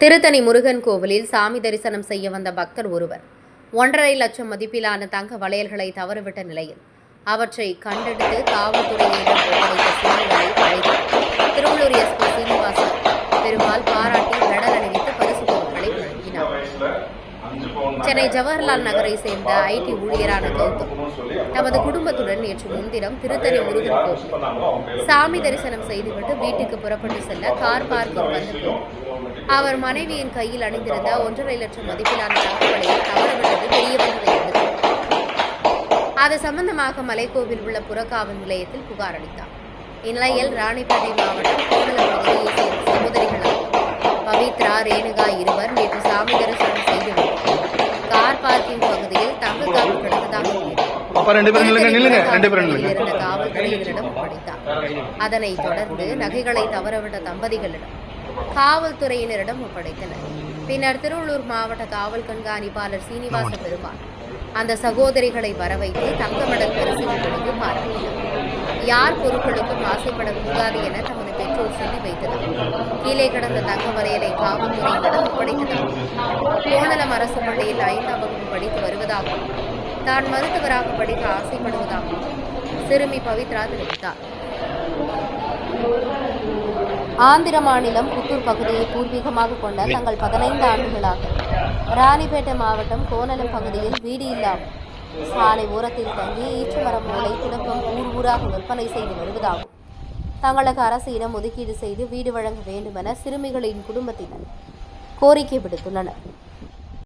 திருத்தணி முருகன் கோவிலில் சாமி தரிசனம் செய்ய வந்த பக்தர் ஒருவர். ஒன்றரை லட்சம் மதிப்பிலான தங்க வளையல்களை தவறவிட்ட நிலையில் அவற்றை கண்டெடுத்து காவல்துறையிடம் ஒப்படைத்த திருவள்ளூர் எஸ்பி சீனிவாசன் பெருமாள் பாராட்டி மெடல் அணிவித்து பரிசு பொருட்களை வழங்கினார். சென்னை ஜவஹர்லால் நகரை சேர்ந்த ஐடி ஊழியரான கௌதம் தமது குடும்பத்துடன் நேற்று முன்தினம் திருத்தணி முருகன் கோவில் சாமி தரிசனம் செய்துவிட்டு வீட்டுக்கு புறப்பட்டு செல்ல கார் பார்க்கிங் வந்தபோது அவர் மனைவியின் கையில் அணிந்திருந்த ஒன்றரை லட்சம் மதிப்பிலான தங்கவளையை தவறவிட்டது தெரியவந்ததை அது சம்பந்தமாக மலைக்கோவில் உள்ள புறக்காவல் நிலையத்தில் புகார் அளித்தார். இந்நிலையில் ராணிப்பேட்டை மாவட்டம் கோணலம் பகுதியை சேர்ந்த சகோதரிகளான பவித்ரா ரேணுகா இருவர் நேற்று சாமி தரிசனம் செய்துவிட்டு கார் பார்க்கிங் பகுதியில் தங்க காப்பு நில்லுங்க. இருந்த காவல்துறையினரிடம் ஒப்படைத்தார். அதனைத் தொடர்ந்து நகைகளை தவறவிட்ட தம்பதிகளிடம் காவல்துறையினரிடம் ஒப்படைத்தனர். பின்னர் திருவள்ளூர் மாவட்ட காவல் கண்காணிப்பாளர் சீனிவாச பெருமாள் அந்த சகோதரிகளை வரவைத்து தங்க மெடல் பரிசுகள் கொடுத்து பாராட்டினார் யார் பொருட்களுக்கும் ஆசைப்படக்கூடாது என தமது பெற்றோர் சொல்லி வைத்தனர். கீழே கிடந்த தங்க வரையலை காவல்துறையினரிடம் ஒப்படைத்தனர். கோணலம் அரசு பள்ளியில் ஐந்தாம் வகுப்பு படித்து வருவதாகவும் தான் மருத்துவராக படிக்க ஆசைப்படுவதாகவும் சிறுமி பவித்ரா தெரிவித்தார். ஆந்திர மாநிலம் புத்தூர் பகுதியை பூர்வீகமாக கொண்ட தங்கள் பதினைந்து ஆண்டுகளாக. ராணிப்பேட்டை மாவட்டம் கோனலம் பகுதியில் வீடு இல்லாமல் சாலை ஓரத்தில் தங்கி ஈச்சமரம் மூளை குழப்பம் ஊர் ஊராக விற்பனை செய்து வருவதாகும். தங்களுக்கு அரசிடம் ஒதுக்கீடு செய்து வீடு வழங்க வேண்டுமென சிறுமிகளின் குடும்பத்தினர் கோரிக்கை விடுத்துள்ளனர்.